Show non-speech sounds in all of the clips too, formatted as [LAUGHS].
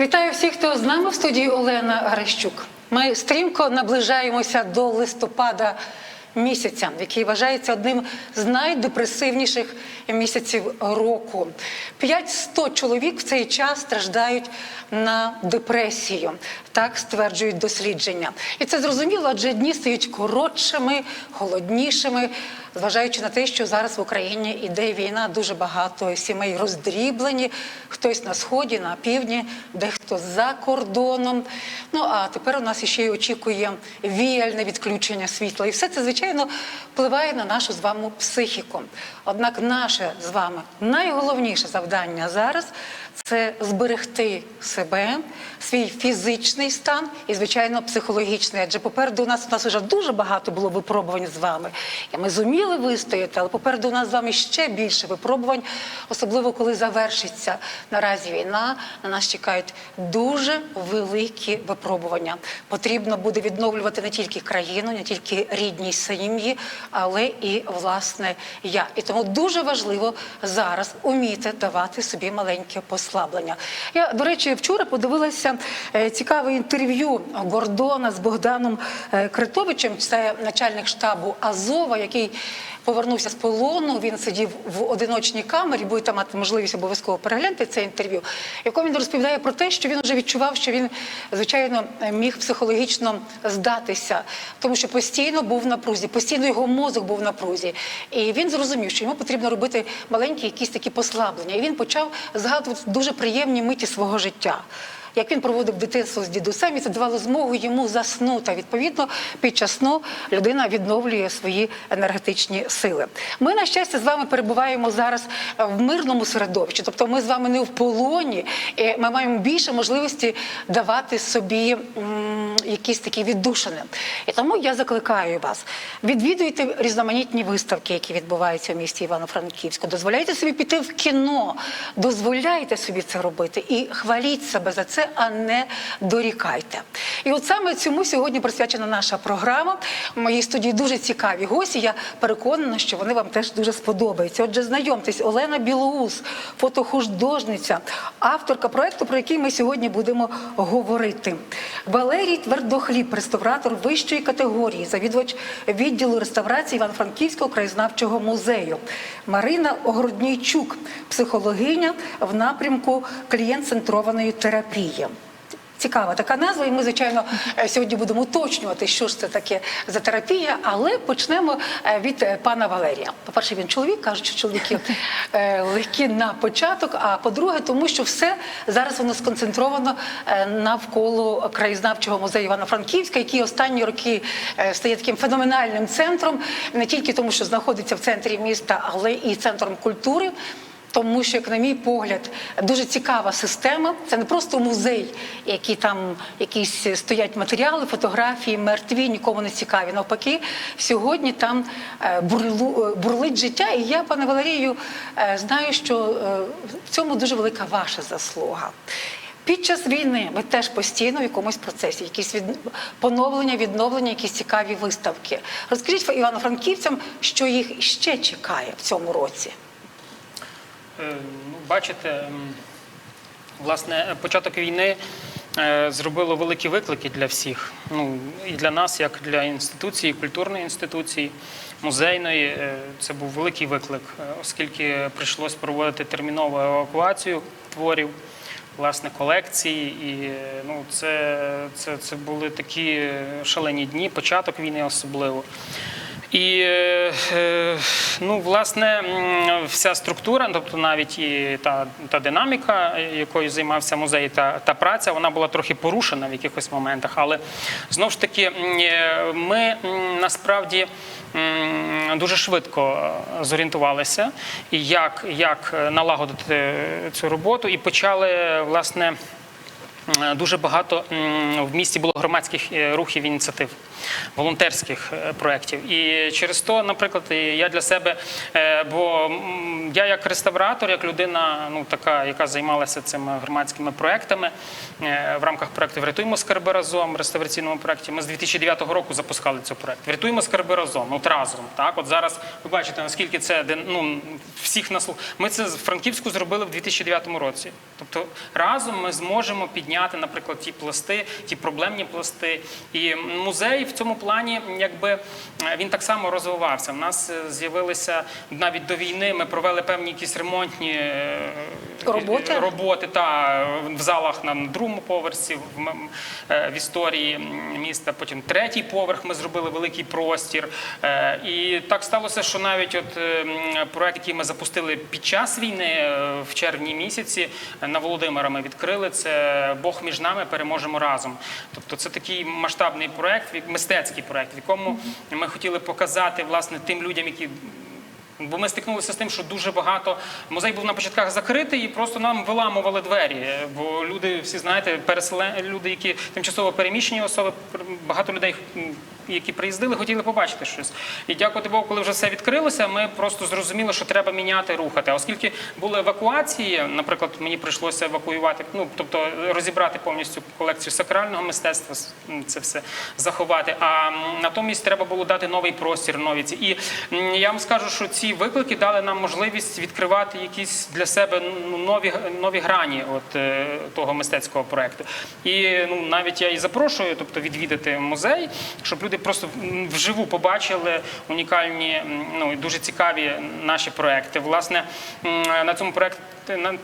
Вітаю всіх, хто з нами в студії Олена Грищук. Ми стрімко наближаємося до листопада місяця, який вважається одним з найдепресивніших місяців року. 500 чоловік в цей час страждають на депресію. Так стверджують дослідження. І це зрозуміло, адже дні стають коротшими, холоднішими. Зважаючи на те, що зараз в Україні іде війна, дуже багато сімей роздріблені, хтось на сході, на півдні, дехто за кордоном. Ну а тепер у нас ще й очікує віяльне відключення світла. І все це, звичайно, впливає на нашу з вами психіку. Однак, наше з вами найголовніше завдання зараз це зберегти себе, свій фізичний стан і, звичайно, психологічний. Адже попереду у нас у нас вже дуже багато було випробувань з вами. І ми зуміли вистояти, але попереду у нас з вами ще більше випробувань, особливо коли завершиться наразі війна. На нас чекають дуже великі випробування. Потрібно буде відновлювати не тільки країну, не тільки рідні сім'ї, але і власне я. І тому дуже важливо зараз уміти давати собі маленьке послаблення. Я, до речі, вчора подивилася е, цікаве інтерв'ю Гордона з Богданом е, Критовичем. Це начальник штабу Азова, який повернувся з полону. Він сидів в одиночній камері, будете мати можливість обов'язково переглянути це інтерв'ю. якому він розповідає про те, що він вже відчував, що він звичайно міг психологічно здатися, тому що постійно був в напрузі, постійно його мозок був в напрузі. І він зрозумів, що йому потрібно робити маленькі якісь такі послаблення. І він почав згадувати дуже приємні миті свого життя. Як він проводив дитинство з дідусем, і це давало змогу йому заснути. Відповідно, під час сну людина відновлює свої енергетичні сили. Ми, на щастя, з вами перебуваємо зараз в мирному середовищі, тобто ми з вами не в полоні, ми маємо більше можливості давати собі якісь такі віддушини. І тому я закликаю вас: відвідуйте різноманітні виставки, які відбуваються в місті Івано-Франківську. Дозволяйте собі піти в кіно, дозволяйте собі це робити і хваліть себе за це, а не дорікайте. І от саме цьому сьогодні присвячена наша програма. В моїй студії дуже цікаві гості. Я переконана, що вони вам теж дуже сподобаються. Отже, знайомтесь, Олена Білоус, фотохудожниця, авторка проекту, про який ми сьогодні будемо говорити. Валерій Твердохліб, реставратор вищої категорії, завідувач відділу реставрації Івано-Франківського краєзнавчого музею. Марина Огороднійчук, психологиня в напрямку клієнт-центрованої терапії. Цікава така назва, і ми, звичайно, е, сьогодні будемо уточнювати, що ж це таке за терапія, але почнемо е, від е, пана Валерія. По-перше, він чоловік, кажуть, що чоловіки [LAUGHS] легкі на початок. А по-друге, тому що все зараз воно сконцентровано навколо краєзнавчого музею Івано-Франківська, який останні роки стає таким феноменальним центром, не тільки тому, що знаходиться в центрі міста, але і центром культури. Тому що, як на мій погляд, дуже цікава система. Це не просто музей, які там якісь стоять матеріали, фотографії, мертві, нікому не цікаві. Навпаки, сьогодні там е, бурлу- е, бурлить життя. І я, пане Валерію, е, знаю, що в цьому дуже велика ваша заслуга. Під час війни ви теж постійно в якомусь процесі, якісь від... поновлення, відновлення, якісь цікаві виставки. Розкажіть івано-франківцям, що їх ще чекає в цьому році. Е, Ну, бачите, власне, початок війни е, зробило великі виклики для всіх. Ну і для нас, як для інституції, культурної інституції, музейної. Е, Це був великий виклик, оскільки прийшлось проводити термінову евакуацію творів. Власне, колекції, і ну, це, це, це були такі шалені дні, початок війни особливо. І е, е, ну, власне вся структура, тобто навіть і та, та динаміка, якою займався музей, та, та праця, вона була трохи порушена в якихось моментах. Але знову ж таки, е, ми насправді дуже швидко зорієнтувалися, і як, як налагодити цю роботу, і почали власне дуже багато в місті було громадських е, рухів ініціатив, волонтерських е, проєктів. І через то, наприклад, я для себе, е, бо я як реставратор, як людина, ну така, яка займалася цими громадськими проєктами е, в рамках проєкту Врятуємо скарби разом реставраційному проєкті. Ми з 2009 року запускали цей проєкт. Врятуємо скарби разом, от разом. Так, от зараз ви бачите, наскільки це ну, всіх наслух. Ми це в Франківську зробили в 2009 році. Тобто разом ми зможемо підняти, наприклад, ті пласти, ті проблемні пласти. І музей в цьому плані, якби він так само розвивався. У нас е, з'явилися навіть до війни. Ми провели певні якісь ремонтні е, Роботи? роботи та в залах на другому поверсі в, е, в історії міста. Потім третій поверх ми зробили великий простір. І так сталося, що навіть от проект, який ми запустили під час війни в червні місяці на Володимира, ми відкрили це Бог між нами переможемо разом. Тобто це такий масштабний проект, мистецький проект, в якому ми хотіли показати власне тим людям, які Бо ми стикнулися з тим, що дуже багато музей був на початках закритий, і просто нам виламували двері. Бо люди, всі знаєте, переселен... люди, які тимчасово переміщені особи, багато людей, які приїздили, хотіли побачити щось. І дякувати Богу, коли вже все відкрилося, ми просто зрозуміли, що треба міняти, рухати. Оскільки були евакуації, наприклад, мені прийшлося евакуювати, ну тобто розібрати повністю колекцію сакрального мистецтва, це все заховати. А натомість треба було дати новий простір, нові ці. І я вам скажу, що ці виклики дали нам можливість відкривати якісь для себе ну, нові, нові грані от, е, того мистецького проекту. І ну, навіть я і запрошую, тобто відвідати музей, щоб люди просто вживу побачили унікальні, ну і дуже цікаві наші проекти. Власне, на цьому проекті.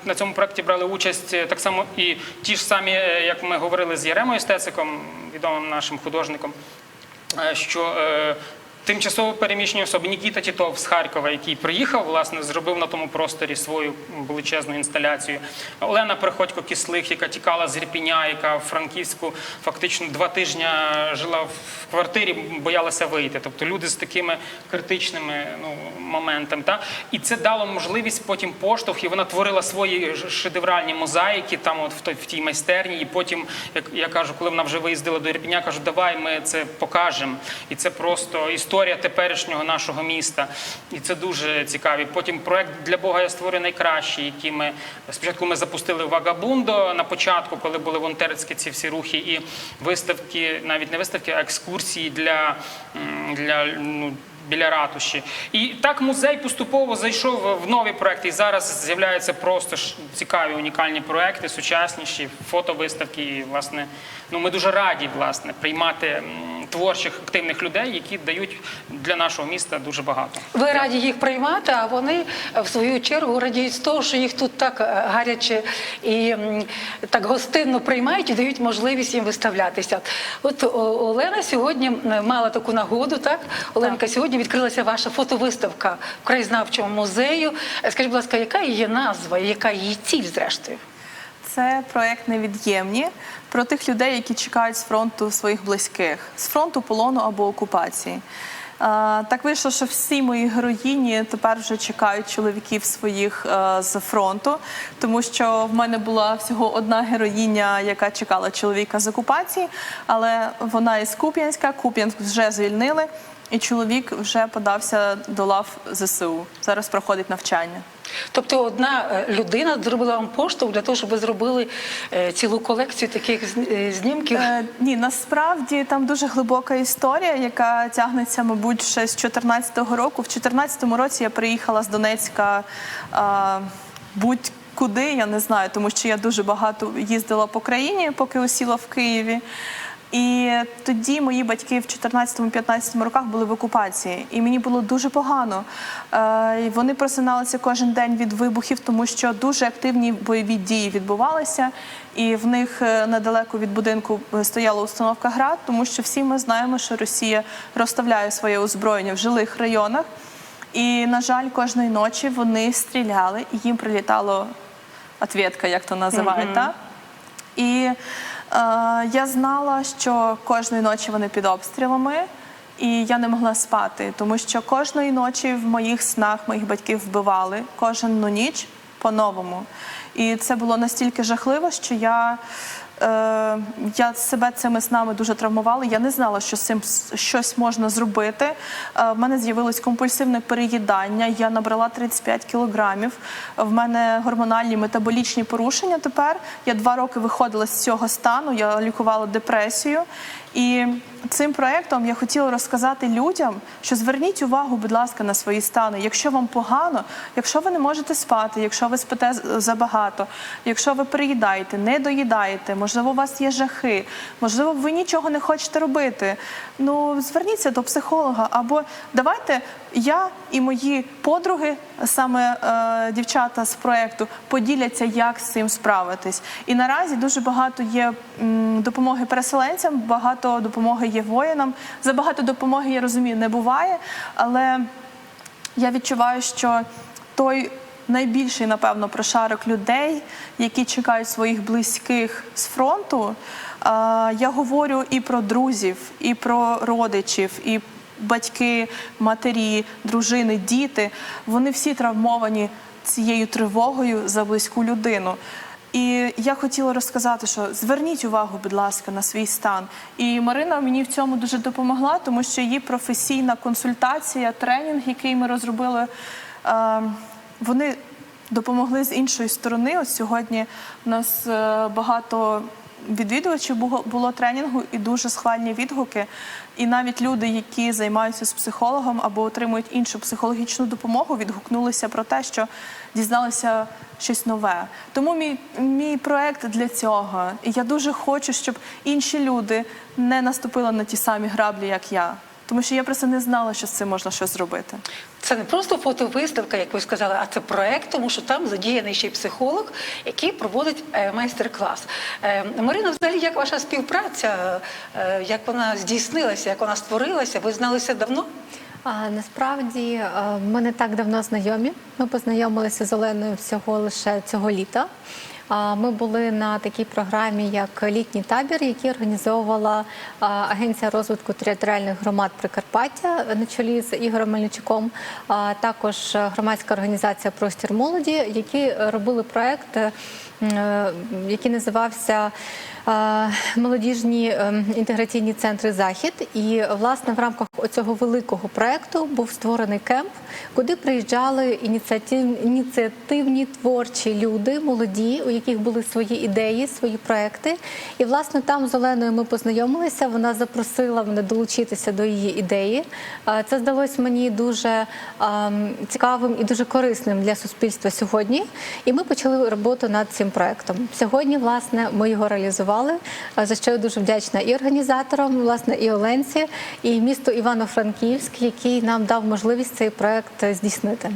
На, цьому проєкті брали участь е, так само і ті ж самі, е, як ми говорили з Яремою Стециком, відомим нашим художником, е, що тимчасово переміщені особи Нікіта Тітов з Харкова, який приїхав, власне, зробив на тому просторі свою величезну інсталяцію. Олена Приходько Кислих, яка тікала з Ірпіня, яка в Франківську фактично два тижні жила в квартирі, боялася вийти. Тобто люди з такими критичними ну, моментами. Та? І це дало можливість потім поштовх, і вона творила свої шедевральні мозаїки там, от в той в тій майстерні. І потім, як я кажу, коли вона вже виїздила до Ірпіня, кажу, давай ми це покажемо. І це просто історія теперішнього нашого міста. І це дуже цікаві. Потім проект для Бога я створюю найкращий, який ми спочатку ми запустили Вагабундо на початку, коли були волонтерські ці всі рухи, і виставки, навіть не виставки, а екскурсії для, для ну, біля ратуші. І так музей поступово зайшов в нові проекти. І зараз з'являються просто цікаві унікальні проекти, сучасніші, фотовиставки. І, власне, ну ми дуже раді власне приймати творчих активних людей, які дають для нашого міста дуже багато. Ви раді їх приймати, а вони е, в свою чергу радіють з того, що їх тут так е, гаряче і так гостинно приймають і дають можливість їм виставлятися. От Олена сьогодні мала таку нагоду, так? Оленка, сьогодні відкрилася ваша фотовиставка в краєзнавчому музею. Скажіть, будь ласка, яка її назва яка її ціль, зрештою? Це проект невід'ємні про тих людей, які чекають з фронту своїх близьких, з фронту полону або окупації. Так вийшло, що всі мої героїні тепер вже чекають чоловіків своїх е, з фронту, тому що в мене була всього одна героїня, яка чекала чоловіка з окупації, але вона із Куп'янська, Куп'янськ вже звільнили, і чоловік вже подався до лав ЗСУ. Зараз проходить навчання. Тобто одна е, людина зробила вам поштовх для того, щоб ви зробили е, цілу колекцію таких е, знімків. Е, ні, насправді там дуже глибока історія, яка тягнеться, мабуть, ще з 14-го року. В 14-му році я приїхала з Донецька е, будь-куди, я не знаю, тому що я дуже багато їздила по країні, поки осіла в Києві. І тоді мої батьки в 14-15 роках були в окупації, і мені було дуже погано. Е, Вони просиналися кожен день від вибухів, тому що дуже активні бойові дії відбувалися. І в них е, недалеко від будинку е, стояла установка ГРАД, тому що всі ми знаємо, що Росія розставляє своє озброєння в жилих районах. І, на жаль, кожної ночі вони стріляли, і їм прилітало ответка, як то називають. так? І я знала, що кожної ночі вони під обстрілами, і я не могла спати, тому що кожної ночі в моїх снах моїх батьків вбивали кожну ніч по-новому. І це було настільки жахливо, що я Е, я себе цими снами дуже травмувала. Я не знала, що з цим щось можна зробити. Е, в мене з'явилось компульсивне переїдання. Я набрала 35 кілограмів. В мене гормональні метаболічні порушення. Тепер я два роки виходила з цього стану. Я лікувала депресію. І цим проектом я хотіла розказати людям, що зверніть увагу, будь ласка, на свої стани. Якщо вам погано, якщо ви не можете спати, якщо ви спите забагато, якщо ви переїдаєте, не доїдаєте, можливо, у вас є жахи, можливо, ви нічого не хочете робити. Ну зверніться до психолога або давайте я і мої подруги, саме е, дівчата з проекту, поділяться, як з цим справитись. І наразі дуже багато є м, допомоги переселенцям, багато допомоги є воїнам. Забагато допомоги, я розумію, не буває, але я відчуваю, що той найбільший, напевно, прошарок людей, які чекають своїх близьких з фронту. Я говорю і про друзів, і про родичів, і батьки, матері, дружини, діти. Вони всі травмовані цією тривогою за близьку людину. І я хотіла розказати, що зверніть увагу, будь ласка, на свій стан. І Марина мені в цьому дуже допомогла, тому що її професійна консультація, тренінг, який ми розробили, е, вони допомогли з іншої сторони. Ось сьогодні у нас е, багато відвідувачів було, було тренінгу і дуже схвальні відгуки. І навіть люди, які займаються з психологом або отримують іншу психологічну допомогу, відгукнулися про те, що дізналися щось нове. Тому мій, мій проект для цього. І я дуже хочу, щоб інші люди не наступили на ті самі граблі, як я. Тому що я просто не знала, що з цим можна щось зробити. Це не просто фотовиставка, як ви сказали, а це проект, тому що там задіяний ще й психолог, який проводить е, майстер-клас. Е, Марина, взагалі, як ваша співпраця, е, як вона здійснилася, як вона створилася? Ви зналися давно? А, насправді е, ми не так давно знайомі. Ми познайомилися з Оленою всього лише цього літа. Ми були на такій програмі, як літній табір, який організовувала Агенція розвитку територіальних громад Прикарпаття на чолі з Ігорем Мельничуком, а також громадська організація Простір молоді, які робили проект, е, який називався Молодіжні е, інтеграційні центри Захід. І власне в рамках цього великого проекту був створений кемп, куди приїжджали ініціатив, ініціативні творчі люди, молоді, яких були свої ідеї, свої проекти. І власне там з Оленою ми познайомилися. Вона запросила мене долучитися до її ідеї. Це здалось мені дуже цікавим і дуже корисним для суспільства сьогодні. І ми почали роботу над цим проектом. Сьогодні, власне, ми його реалізували, за що я дуже вдячна і організаторам, власне, і Оленці, і місту Івано-Франківськ, який нам дав можливість цей проект здійснити.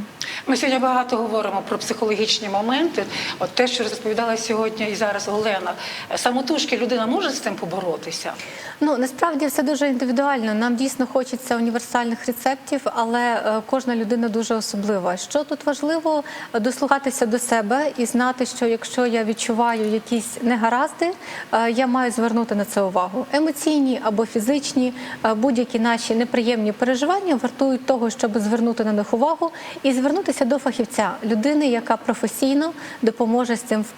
Ми сьогодні багато говоримо про психологічні моменти. От те, що розповідала сьогодні і зараз Олена, самотужки людина може з цим поборотися? Ну насправді все дуже індивідуально. Нам дійсно хочеться універсальних рецептів, але е, кожна людина дуже особлива. Що тут важливо дослухатися до себе і знати, що якщо я відчуваю якісь негаразди, е, я маю звернути на це увагу. Емоційні або фізичні, е, будь-які наші неприємні переживання вартують того, щоб звернути на них увагу і звернутися до фахівця, людини, яка професійно допоможе з цим впоратися.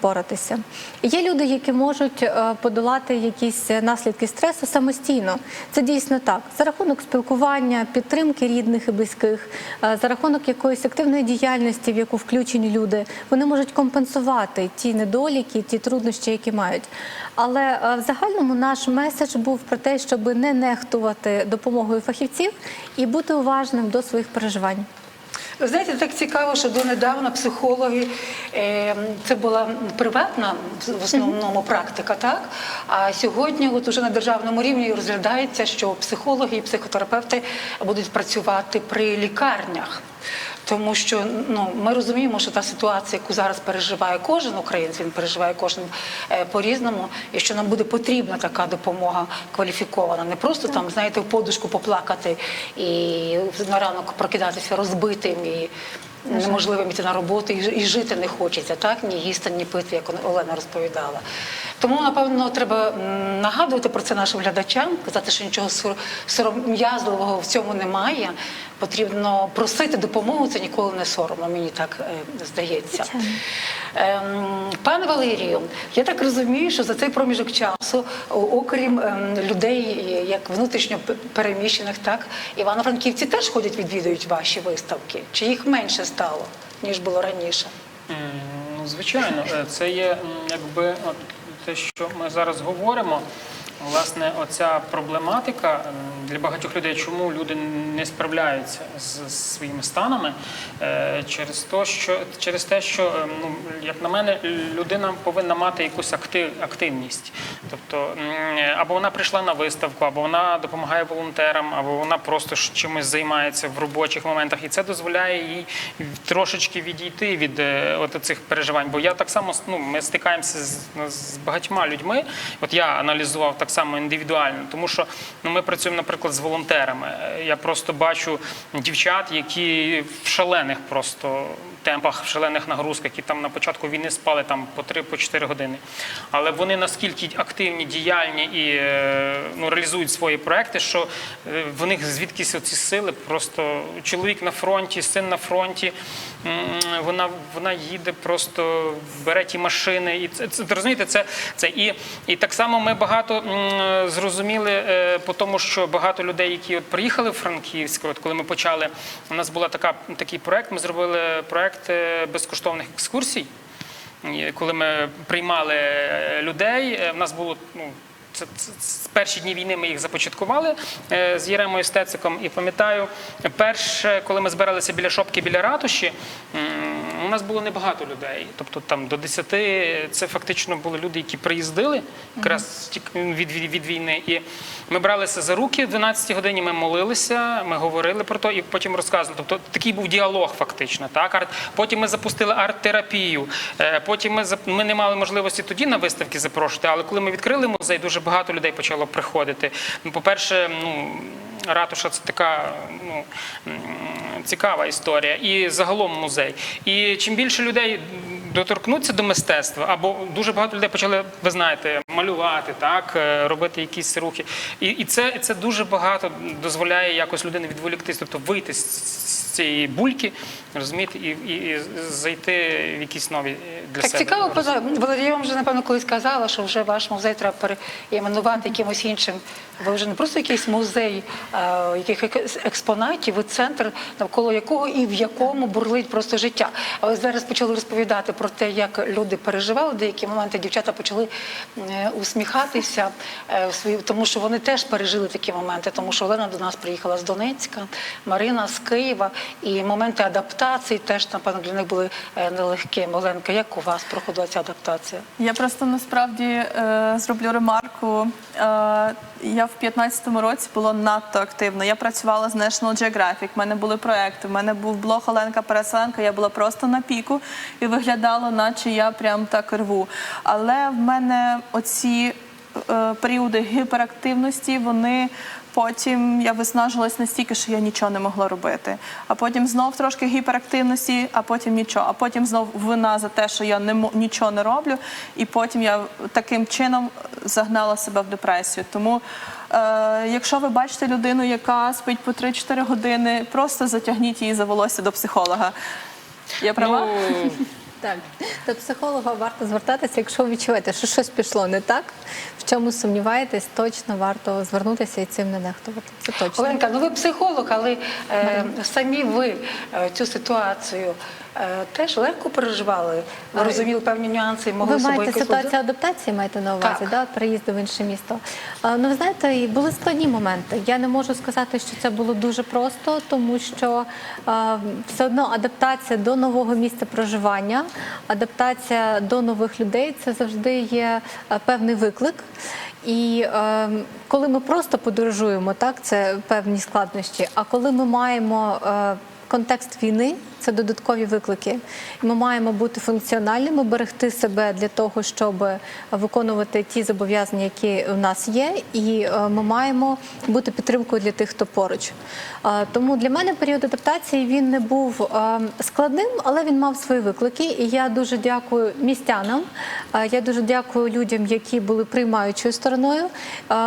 Є люди, які можуть е, подолати якісь наслідки стресу самостійно. Це дійсно так. За рахунок спілкування, підтримки рідних і близьких, е, за рахунок якоїсь активної діяльності, в яку включені люди, вони можуть компенсувати ті недоліки, ті труднощі, які мають. Але е, в загальному наш меседж був про те, щоб не нехтувати допомогою фахівців і бути уважним до своїх переживань. Ви знаєте, так цікаво, що донедавна психологи е, це була приватна в основному практика, так? А сьогодні, от уже на державному рівні розглядається, що психологи і психотерапевти будуть працювати при лікарнях. Тому що ну ми розуміємо, що та ситуація, яку зараз переживає кожен українець, він переживає кожен е, по-різному, і що нам буде потрібна така допомога кваліфікована, не просто там, знаєте, в подушку поплакати і на ранок прокидатися розбитим і неможливим йти на роботу, і, жити не хочеться, так ні їсти, ні пити, як Олена розповідала. Тому, напевно, треба нагадувати про це нашим глядачам, казати, що нічого сор- сором'язливого в цьому немає. Потрібно просити допомогу, це ніколи не соромно, мені так е, здається. Ем, Пане Валерію, я так розумію, що за цей проміжок часу, окрім ем, людей, як внутрішньо переміщених, так івано-франківці теж ходять, відвідують ваші виставки. Чи їх менше стало, ніж було раніше? Ну, звичайно, Е, це є якби те, що ми зараз говоримо. Власне, оця проблематика для багатьох людей, чому люди не справляються з своїми станами, е, через те, що через те, що е, ну як на мене, людина повинна мати якусь актив, активність. Тобто або вона прийшла на виставку, або вона допомагає волонтерам, або вона просто чимось займається в робочих моментах, і це дозволяє їй трошечки відійти від е, от цих переживань. Бо я так само ну, ми стикаємося з, з багатьма людьми. От я аналізував так само індивідуально, тому що ну, ми працюємо, наприклад, з волонтерами. Е, Я просто бачу дівчат, які в шалених просто темпах, в шалених нагрузках, які там на початку війни спали там по 3-4 години. Але вони наскільки активні, діяльні і е, ну, реалізують свої проекти, що е, в них звідкись оці сили. Просто чоловік на фронті, син на фронті. Вона, вона їде, просто бере ті машини. І це, це розумієте, це, це і, і так само ми багато зрозуміли по тому, що багато людей, які от приїхали в Франківськ, от коли ми почали, у нас була така такий проект. Ми зробили проект е, безкоштовних екскурсій. Коли ми приймали е, людей, е, в нас було ну. Це, це, з перші дні війни ми їх започаткували е, з Єремою Стециком. І пам'ятаю, перше, коли ми збиралися біля шопки, біля ратуші, у нас було небагато людей. Тобто там до 10 це фактично були люди, які приїздили якраз від, від, від війни. І ми бралися за руки в 12 годині, ми молилися, ми говорили про то і потім розказували. Тобто такий був діалог, фактично. Так? Арт- Потім ми запустили арт-терапію. Е, Потім ми, ми не мали можливості тоді на виставки запрошувати, але коли ми відкрили музей, дуже багато людей почало приходити. Ну, по-перше, ну. Ратуша це така ну, цікава історія, і загалом музей. І чим більше людей доторкнуться до мистецтва, або дуже багато людей почали, ви знаєте, малювати, так, е, робити якісь рухи. І, і це, це дуже багато дозволяє якось людині відволіктись, тобто вийти з, цієї бульки, розумієте, і, і, і зайти в якісь нові е, для Так себе. цікаво, пане Валерій, я вам вже напевно колись казала, що вже ваш музей треба переіменувати якимось іншим. Ви вже не просто якийсь музей а, яких екс- експонатів, ви центр, навколо якого і в якому бурлить просто життя. А ви зараз почали розповідати про те, як люди переживали деякі моменти. Дівчата почали е, усміхатися е, тому що вони теж пережили такі моменти, тому що Олена до нас приїхала з Донецька, Марина з Києва, і моменти адаптації теж напевно для них були е, нелегкими. Оленка, як у вас проходила ця адаптація? Я просто насправді зроблю ремарку. Я в 15-му році була надто активна. Я працювала з National Geographic, в мене були проекти, в мене був блог Оленка Переселенка, я була просто на піку і виглядало, наче я прям так рву. Але в мене оці е, періоди гіперактивності, вони потім я виснажилась настільки, що я нічого не могла робити. А потім знов трошки гіперактивності, а потім нічого. А потім знов вина за те, що я не нічого не роблю. І потім я таким чином загнала себе в депресію. Тому, е, якщо ви бачите людину, яка спить по 3-4 години, просто затягніть її за волосся до психолога. Я права? Ну, Так, до психолога варто звертатися, якщо ви відчуваєте, що щось пішло не так, в чому сумніваєтесь, точно варто звернутися і цим не нехтувати. Це точно. Оленка, ну ви психолог, але е, самі ви е, цю ситуацію теж легко переживали. Розуміли певні нюанси і могли Ви собою маєте ситуацію адаптації, маєте на увазі, Так. да? переїзду в інше місто. Ну, ви знаєте, були складні моменти. Я не можу сказати, що це було дуже просто, тому що все одно адаптація до нового місця проживання, адаптація до нових людей це завжди є певний виклик. І е, коли ми просто подорожуємо, так це певні складнощі. А коли ми маємо е, контекст війни, це додаткові виклики. Ми маємо бути функціональними, берегти себе для того, щоб виконувати ті зобов'язання, які у нас є, і е, ми маємо бути підтримкою для тих, хто поруч. Е, Тому для мене період адаптації він не був е, складним, але він мав свої виклики. І я дуже дякую містянам. Я дуже дякую людям, які були приймаючою стороною,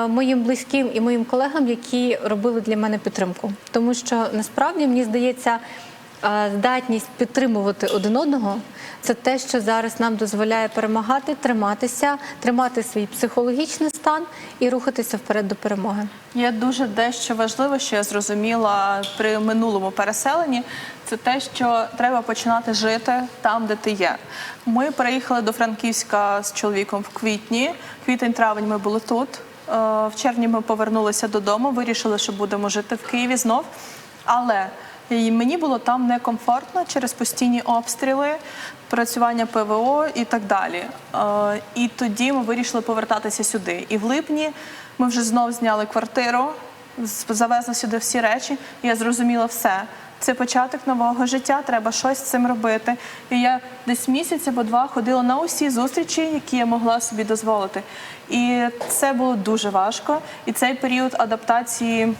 моїм близьким і моїм колегам, які робили для мене підтримку. Тому що насправді мені здається. Здатність підтримувати один одного це те, що зараз нам дозволяє перемагати, триматися, тримати свій психологічний стан і рухатися вперед до перемоги. Є дуже дещо важливе, що я зрозуміла при минулому переселенні. Це те, що треба починати жити там, де ти є. Ми переїхали до Франківська з чоловіком в квітні. Квітень-травень ми були тут. Е, В червні ми повернулися додому, вирішили, що будемо жити в Києві знов. Але і мені було там некомфортно через постійні обстріли, працювання ПВО і так далі. Е, І тоді ми вирішили повертатися сюди. І в липні ми вже знов зняли квартиру, завезли сюди всі речі. І я зрозуміла все. Це початок нового життя, треба щось з цим робити. І я десь місяць або два ходила на усі зустрічі, які я могла собі дозволити. І це було дуже важко. І цей період адаптації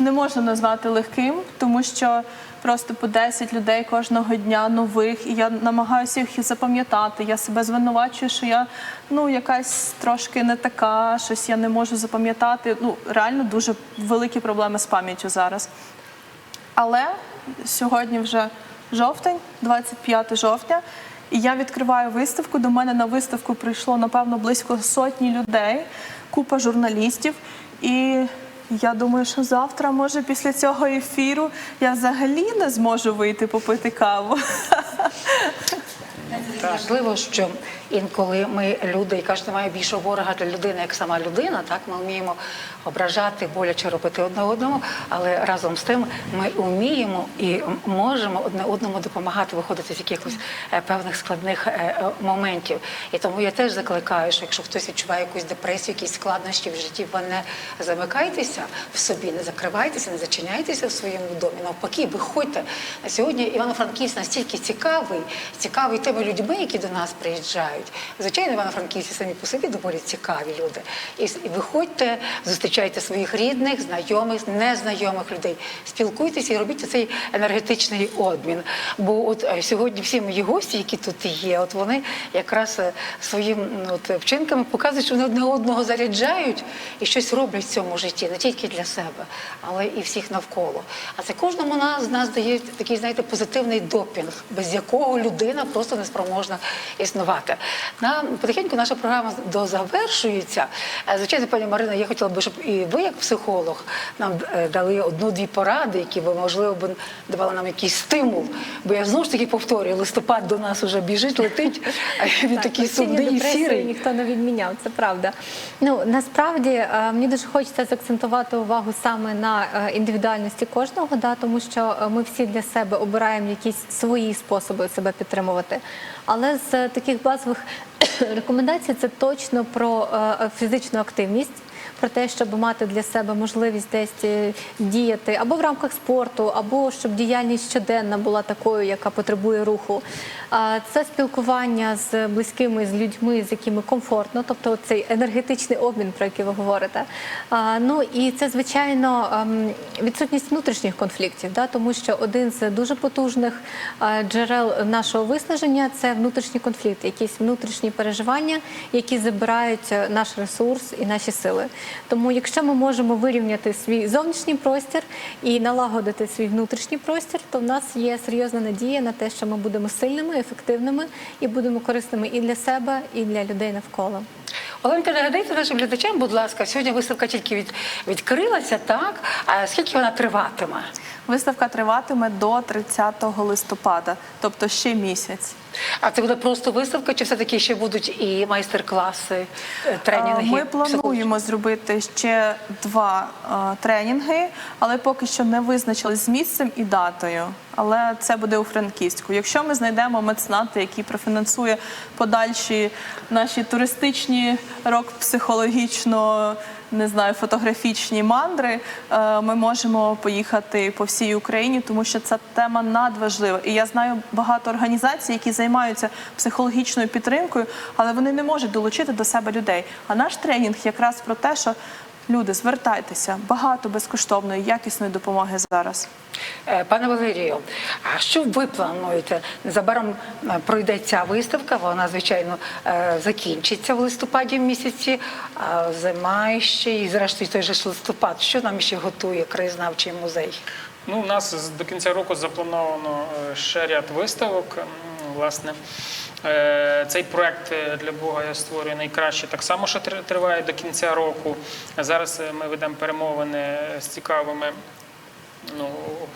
не можна назвати легким, тому що просто по 10 людей кожного дня нових, і я намагаюся їх запам'ятати. Я себе звинувачую, що я ну якась трошки не така, щось я не можу запам'ятати. Ну реально дуже великі проблеми з пам'яттю зараз. Але сьогодні вже жовтень, 25 жовтня, і я відкриваю виставку. До мене на виставку прийшло напевно близько сотні людей, купа журналістів. І я думаю, що завтра, може, після цього ефіру я взагалі не зможу вийти попити каву. Важливо, що інколи ми люди, і кажуть, немає більшого ворога для людини, як сама людина. Так ми вміємо ображати, боляче робити одне одному, але разом з тим ми вміємо і можемо одне одному допомагати виходити з якихось е, певних складних е, е, моментів. І тому я теж закликаю, що якщо хтось відчуває якусь депресію, якісь складнощі в житті, ви не замикайтеся в собі, не закривайтеся, не зачиняйтеся в своєму домі. Навпаки, виходьте. Сьогодні Івано-Франківськ настільки цікавий, цікавий тими людьми, які до нас приїжджають. Звичайно, івано-франківці самі по собі доволі цікаві люди. І, виходьте, зустрічайте своїх рідних, знайомих, незнайомих людей. Спілкуйтеся і робіть цей енергетичний обмін. Бо от е, сьогодні всі мої гості, які тут є, от вони якраз е, своїм от, вчинками показують, що вони одне одного заряджають і щось роблять в цьому житті, не тільки для себе, але і всіх навколо. А це кожному на- з нас дає такий, знаєте, позитивний допінг, без якого людина просто не спроможна існувати. На потихеньку наша програма дозавершується. Е, Звичайно, пані Марина, я хотіла би, щоб і ви, як психолог, нам е, дали одну-дві поради, які би можливо б давали нам якийсь стимул. Бо я знову ж таки повторюю, листопад до нас уже біжить, летить, а він такий сумний і сірий. Ніхто не відміняв, це правда. Ну насправді е, мені дуже хочеться заакцентувати увагу саме на індивідуальності кожного, да, тому що ми всі для себе обираємо якісь свої способи себе підтримувати. Але з таких базових рекомендацій це точно про е, фізичну активність. Про те, щоб мати для себе можливість десь е, діяти або в рамках спорту, або щоб діяльність щоденна була такою, яка потребує руху. Це спілкування з близькими, з людьми, з якими комфортно, тобто цей енергетичний обмін, про який ви говорите. Ну і це звичайно ем, відсутність внутрішніх конфліктів, да, тому що один з дуже потужних е, джерел нашого виснаження це внутрішній конфлікт, якісь внутрішні переживання, які забирають е, наш ресурс і наші сили. Тому, якщо ми можемо вирівняти свій зовнішній простір і налагодити свій внутрішній простір, то в нас є серйозна надія на те, що ми будемо сильними, ефективними і будемо корисними і для себе, і для людей навколо. Оленка, нагадайте нашим глядачам, будь ласка, сьогодні виставка тільки від, відкрилася, так? А скільки вона триватиме? Виставка триватиме до 30 листопада, тобто ще місяць. А це буде просто виставка, чи все-таки ще будуть і майстер-класи, е, тренінги? Ми плануємо зробити ще два е, тренінги, але поки що не визначились з місцем і датою. Але це буде у Франківську. Якщо ми знайдемо мецената, який профінансує подальші наші туристичні рок психологічно не знаю, фотографічні мандри, е, ми можемо поїхати по всій Україні, тому що ця тема надважлива. І я знаю багато організацій, які займаються психологічною підтримкою, але вони не можуть долучити до себе людей. А наш тренінг якраз про те, що люди звертайтеся багато безкоштовної, якісної допомоги зараз. Е, Пане Валерію, а що ви плануєте? Незабаром е, пройде ця виставка, вона, звичайно, е, закінчиться в листопаді місяці, а зима ще і зрештою той же ж листопад. Що нам ще готує краєзнавчий музей? Ну, у нас до кінця року заплановано ще ряд виставок. Власне, е, цей проект е, для Бога я створюю найкраще. Так само, що триває до кінця року. Зараз е, ми ведемо перемовини з цікавими. Ну,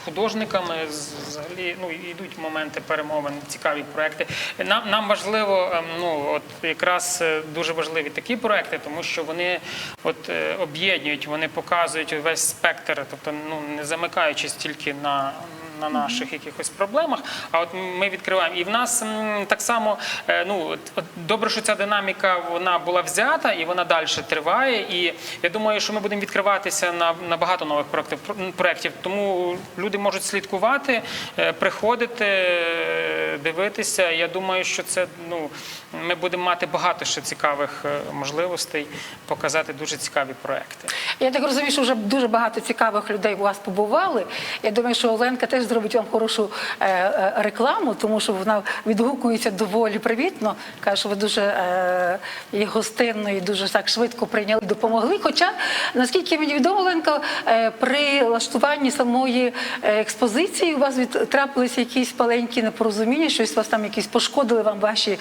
художниками взагалі ну йдуть моменти перемовин, цікаві проекти. Нам нам важливо, ем, ну от якраз дуже важливі такі проекти, тому що вони от об'єднують, вони показують весь спектр, тобто ну не замикаючись тільки на. На наших якихось проблемах, а от ми відкриваємо. І в нас так само е, ну добре, що ця динаміка вона була взята і вона далі триває. І я думаю, що ми будемо відкриватися на, на багато нових проєктів, проєктів. Тому люди можуть слідкувати, е, приходити, е, дивитися. Я думаю, що це ну ми будемо мати багато ще цікавих можливостей показати дуже цікаві проекти. Я так розумію, що вже дуже багато цікавих людей у вас побували. Я думаю, що Оленка теж зробить вам хорошу е, е, рекламу, тому що вона відгукується доволі привітно. Каже, що ви дуже е, гостинно і дуже так швидко прийняли, допомогли. Хоча, наскільки мені відомо, Оленка, при влаштуванні самої експозиції у вас від, трапилися якісь маленькі непорозуміння, щось вас там якісь пошкодили вам ваші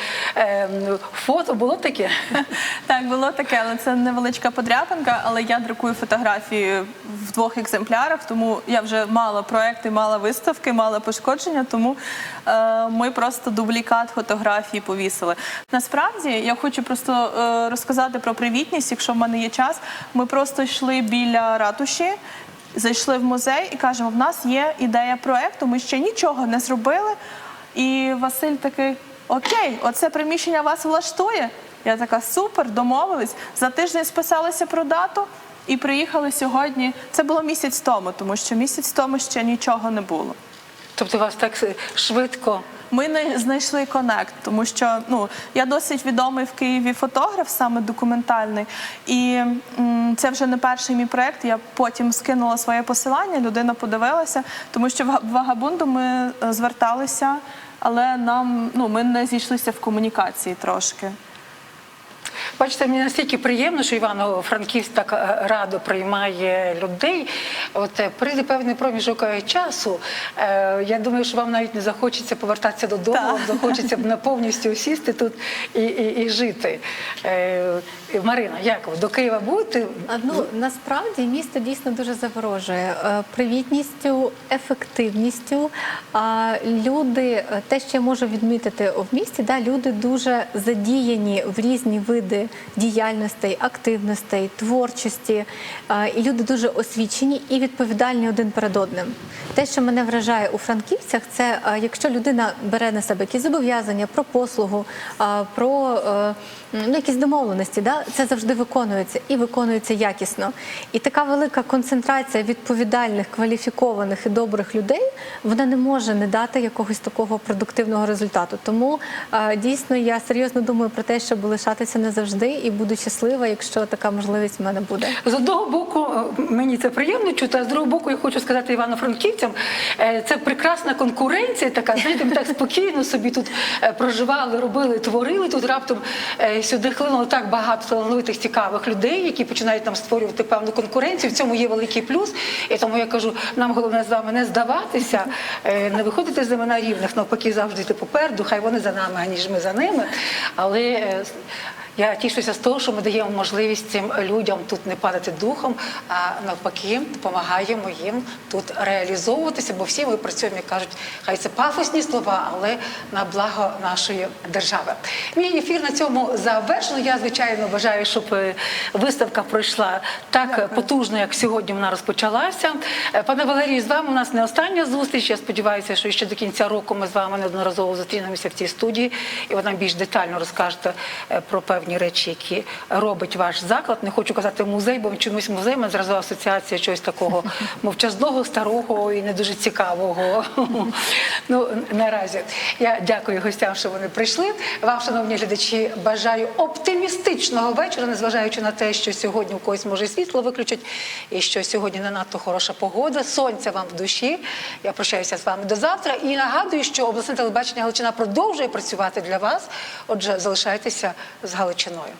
фото. Було таке? [LAUGHS] Так, було таке, але це невеличка подряпинка, але я друкую фотографії в двох екземплярах, тому я вже мала проекти, мала виставки, мала пошкодження, тому е, ми просто дублікат фотографії повісили. Насправді я хочу просто е, розказати про привітність, якщо в мене є час. Ми просто йшли біля ратуші. Зайшли в музей і кажемо, в нас є ідея проекту, ми ще нічого не зробили. І Василь такий: Окей, оце приміщення вас влаштує. Я така супер, домовились. За тиждень списалися про дату і приїхали сьогодні. Це було місяць тому, тому що місяць тому ще нічого не було. Тобто вас так швидко. Ми не знайшли конект, тому що ну я досить відомий в Києві фотограф, саме документальний, і м, це вже не перший мій проект. Я потім скинула своє посилання, людина подивилася, тому що в Вагабунду ми е, зверталися, але нам ну ми не зійшлися в комунікації трошки. Бачите, мені настільки приємно, що Івано-Франківськ так е, радо приймає людей. От е, прийде певний проміжок е, часу. Я думаю, що вам навіть не захочеться повертатися додому, вам захочеться б на повністю сісти тут і, і, і жити. Марина, як ви до Києва будете? Ну насправді місто дійсно дуже заворожує Е, привітністю, ефективністю. А люди, те, що я можу відмітити в місті, да, люди дуже задіяні в різні види діяльностей, активностей, творчості. Е, І люди дуже освічені і відповідальні один перед одним. Те, що мене вражає у франківцях, це е, якщо людина бере на себе якісь зобов'язання про послугу, е, про ну, якісь домовленості, да, це завжди виконується і виконується якісно. І така велика концентрація відповідальних, кваліфікованих і добрих людей вона не може не дати якогось такого продуктивного результату. Тому е, дійсно я серйозно думаю про те, щоб лишатися не завжди, і буду щаслива, якщо така можливість в мене буде. З одного боку, е, мені це приємно чути, а з другого боку, я хочу сказати івано-франківцям, е, це прекрасна конкуренція така. Знаєте, ми так спокійно собі тут проживали, робили, творили. Тут раптом сюди хлинуло так багато талановитих цікавих людей, які починають нам створювати певну конкуренцію. В цьому є великий плюс. І тому я кажу, нам головне з вами не здаватися, е, не виходити з ними на рівних, навпаки, завжди йти попереду. Хай вони за нами, аніж ми за ними. Але е, я тішуся з того, що ми даємо можливість цим людям тут не падати духом, а навпаки, допомагаємо їм тут реалізовуватися, бо всі ми працюємо, як кажуть, хай це пафосні слова, але на благо нашої держави. Мій ефір на цьому завершено. Я звичайно бажаю, щоб е, виставка пройшла так потужно, як сьогодні вона розпочалася. Е, Пане Валерію, з вами у нас не остання зустріч. Я сподіваюся, що ще до кінця року ми з вами неодноразово зустрінемося в цій студії, і ви нам більш детально розкажете е, про певні певні речі, які робить ваш заклад. Не хочу казати музей, бо чомусь музей мене зразу асоціація чогось такого [LAUGHS] мовчазного, старого і не дуже цікавого. [LAUGHS] Ну наразі я дякую гостям, що вони прийшли. Вам, шановні глядачі, бажаю оптимістичного вечора, незважаючи на те, що сьогодні у когось може світло виключать, і що сьогодні не надто хороша погода. Сонця вам в душі. Я прощаюся з вами до завтра і нагадую, що обласне телебачення Галичина продовжує працювати для вас. Отже, залишайтеся з Галичиною.